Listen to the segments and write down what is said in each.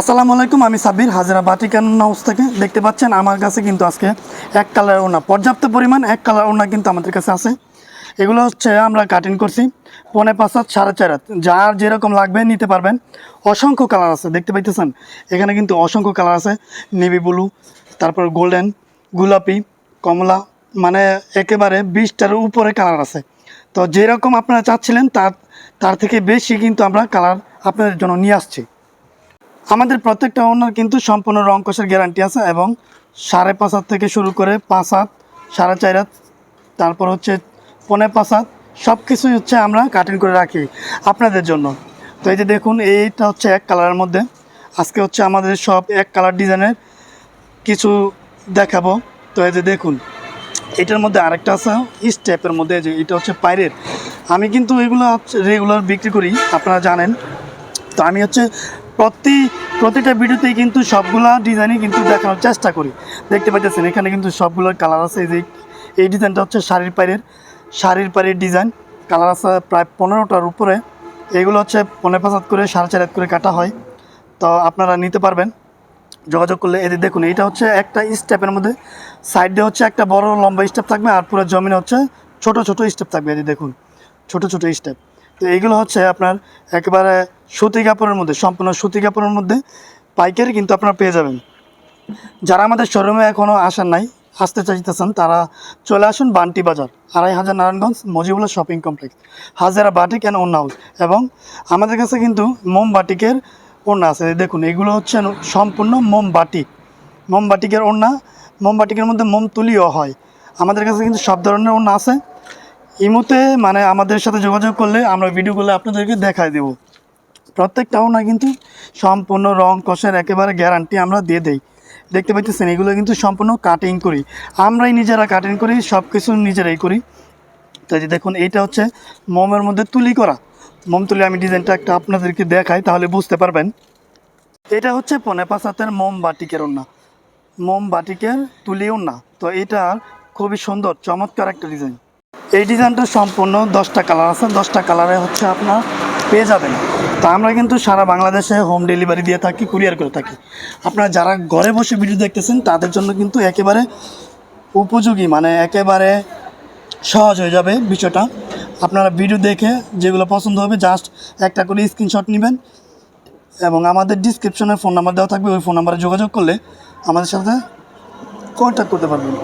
আসসালামু আলাইকুম, আমি সাব্বির, হাজিরা বাটিকান হাউস থেকে। দেখতে পাচ্ছেন, আমার কাছে কিন্তু আজকে এক কালার ওনা পর্যাপ্ত পরিমাণ এক কালার ওনা কিন্তু আমাদের কাছে আছে। এগুলো হচ্ছে আমরা কাটিং করছি পনে পাঁচ হাত, সাড়ে চার হাত। যার যেরকম লাগবে নিতে পারবেন। অসংখ্য কালার আছে, দেখতে পাইতেছেন? এখানে কিন্তু অসংখ্য কালার আছে। নেভি ব্লু তারপর গোল্ডেন গোলাপি, কমলা মানে একেবারে বিশটার উপরে কালার আছে। তো যেরকম আপনারা চাচ্ছিলেন, তার তার থেকে বেশি কিন্তু আমরা কালার আপনাদের জন্য নিয়ে আসছি। আমাদের প্রত্যেকটা ওনার কিন্তু সম্পূর্ণ রং কষের গ্যারান্টি আছে এবং সাড়ে পাঁচ হাত থেকে শুরু করে পাঁচ হাত, সাড়ে চার হাত, তারপর হচ্ছে পনে পাঁচ হাত সব কিছুই হচ্ছে আমরা কাটিং করে রাখি আপনাদের জন্য। তো এই যে দেখুন, এইটা হচ্ছে এক কালারের মধ্যে। আজকে হচ্ছে আমাদের সব এক কালার ডিজাইনের কিছু দেখাবো। তো এই যে দেখুন, এটার মধ্যে আরেকটা আছে স্টেপের মধ্যে যে এটা হচ্ছে পাইরের আমি কিন্তু এগুলো রেগুলার বিক্রি করি, আপনারা জানেন। তো আমি হচ্ছে প্রতি, প্রতিটা ভিডিওতেই কিন্তু সবগুলা ডিজাইনই কিন্তু দেখানোর চেষ্টা করি। দেখতে পাইতেছেন, এখানে কিন্তু সবগুলোর কালার আছে। এই যে, এই ডিজাইনটা হচ্ছে শাড়ির পায়ের শাড়ির পায়ের ডিজাইন কালার আছে প্রায় পনেরোটার উপরে। এগুলো হচ্ছে পনেরো পাঁচ করে, সাড়ে চার করে কাটা হয়। তো আপনারা নিতে পারবেন। যোগাযোগ করলে এদের দেখুন এটা হচ্ছে একটা স্টেপের মধ্যে। সাইড হচ্ছে একটা বড় লম্বা স্টেপ থাকবে আর পুরো জমিনে হচ্ছে ছোট ছোট স্টেপ থাকবে। এদের দেখুন, ছোট ছোট স্টেপ তো এইগুলো হচ্ছে আপনার একেবারে সুতি কাপড়ের মধ্যে, সম্পূর্ণ সুতি কাপড়ের মধ্যে পাইকারি কিন্তু আপনারা পেয়ে যাবেন। যারা আমাদের শোরুমে এখনও আসেন নাই, আসতে চাইতেছেন, তারা চলে আসুন বান্টি বাজার, আড়াই হাজার Narayanganj Mojibullah shopping complex, Hazara Batik and ওন্না হাউস এবং আমাদের কাছে কিন্তু মোম বাটিকের ওড়না আছে দেখুন, এগুলো হচ্ছে সম্পূর্ণ মোম বাটিক মোম বাটিকের ওড়না মোম বাটিকের মধ্যে মোম তুলিও হয়। আমাদের কাছে কিন্তু সব ধরনের ওড়না আছে। ইমুতে মানে আমাদের সাথে যোগাযোগ করলে আমরা ভিডিওগুলো আপনাদেরকে দেখায় দেবো। প্রত্যেকটা ওনা কিন্তু সম্পূর্ণ রং, কষের একেবারে গ্যারান্টি আমরা দিয়ে দেই। দেখতে পাচ্ছেন এগুলো কিন্তু সম্পূর্ণ কাটিং করি। আমরাই নিজেরা কাটিং করি সব কিছু নিজেরাই করি। তো এই যে দেখুন, এইটা হচ্ছে মোমের মধ্যে তুলি করা। মোম তুলি আমি ডিজাইনটা একটা আপনাদেরকে দেখাই, তাহলে বুঝতে পারবেন। এটা হচ্ছে পনে পাঁচ হাতের মোম বাটিকের ওনা মোম বাটিকের তুলি ওনা তো এটা খুবই সুন্দর, চমৎকার একটা ডিজাইন। এই ডিজাইনটা সম্পূর্ণ দশটা কালার আছে। দশটা কালারে হচ্ছে আপনার পেয়ে যাবেন। তো আমরা কিন্তু সারা বাংলাদেশে হোম ডেলিভারি দিয়ে থাকি কুরিয়ার করে থাকি। আপনারা যারা ঘরে বসে ভিডিও দেখতেছেন, তাদের জন্য কিন্তু একেবারে উপযোগী মানে একেবারে সহজ হয়ে যাবে বিষয়টা। আপনারা ভিডিও দেখে যেগুলো পছন্দ হবে জাস্ট একটা করে স্ক্রিনশট নেবেন এবং আমাদের ডিসক্রিপশনে ফোন নাম্বার দেওয়া থাকবে, ওই ফোন নাম্বারে যোগাযোগ করলে আমাদের সাথে কন্ট্যাক্ট করতে পারবেন।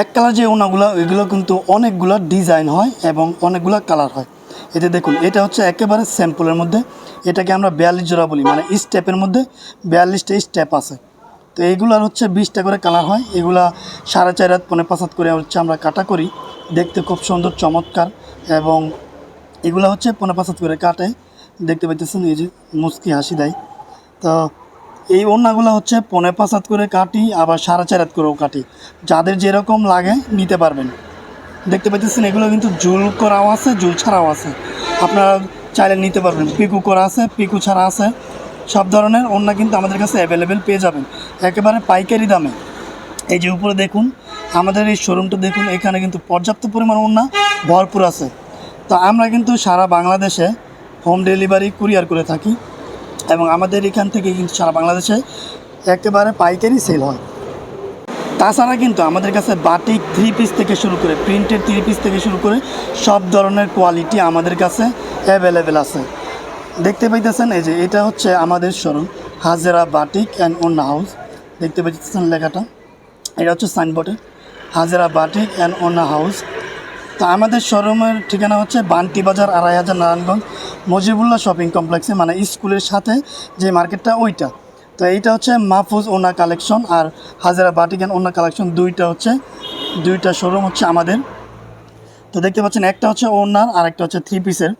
এক কালার যে ওনাগুলো, এগুলো কিন্তু অনেকগুলো ডিজাইন হয় এবং অনেকগুলো কালার হয়। এতে দেখুন, এটা হচ্ছে একেবারে স্যাম্পলের মধ্যে, এটাকে আমরা বিয়াল্লিশ জোড়া বলি মানে স্টেপের মধ্যে বিয়াল্লিশটা স্টেপ আছে। তো এইগুলার হচ্ছে বিশটা করে কালার হয়, এগুলা সাড়ে চার রাত পনেরো পাঁচ করে হচ্ছে আমরা কাটা করি। দেখতে খুব সুন্দর, চমৎকার এবং এগুলো হচ্ছে পনেরো পাঁচশাত করে কাটে। দেখতে পাইতেছেন, এই যে মুস্কি হাসি দেয়। তো এই ওড়নাগুলো হচ্ছে পনেরো পাঁচ হাত করে কাটি আবার সাড়ে চার হাত করেও কাটি যাদের যেরকম লাগে নিতে পারবেন। দেখতে পাচ্ছেন এগুলো কিন্তু জুল করাও আছে, জুল ছাড়াও আছে। আপনারা চাইলে নিতে পারবেন। পিকু করা আছে, পিকু ছাড়া আছে। সব ধরনের ওড়না কিন্তু আমাদের কাছে অ্যাভেলেবেল পেয়ে যাবেন। একেবারে পাইকারি দামে। এই যে উপরে দেখুন, আমাদের এই শোরুমটা দেখুন, এখানে কিন্তু পর্যাপ্ত পরিমাণ ওড়না ভরপুর আছে। তো আমরা কিন্তু সারা বাংলাদেশে হোম ডেলিভারি কুরিয়ার করে থাকি। এবং আমাদের এখান থেকে কিন্তু সারা বাংলাদেশে একেবারে পাইকারি সেল হয়। তাছাড়া কিন্তু আমাদের কাছে বাটিক থ্রি পিস থেকে শুরু করে প্রিন্টেড থ্রি পিস থেকে শুরু করে সব ধরনের কোয়ালিটি আমাদের কাছে অ্যাভেলেবেল আছে। দেখতে পাইতেছেন, এই যে এটা হচ্ছে আমাদের শোরুম হাজেরা বাটিক অ্যান্ড ওন্না হাউস দেখতে পাইতেছেন লেখাটা। এটা হচ্ছে সাইনবোর্ডে হাজেরা বাটিক অ্যান্ড ওন্না হাউস তো আমাদের শোরুমের ঠিকানা হচ্ছে বান্টি বাজার আড়াই হাজার নারায়ণগঞ্জ। মজিবুল্লাহ শপিং কমপ্লেক্সে মানে স্কুলের সাথে যে মার্কেটটা, ওইটা। তো এইটা হচ্ছে মাহফুজ ওনা কালেকশন আর হাজারা বাটিকান ওনা কালেকশন, দুইটা হচ্ছে, দুইটা শোরুম হচ্ছে আমাদের। তো দেখতে পাচ্ছেন, একটা হচ্ছে ওনার আর একটা হচ্ছে থ্রি পিসের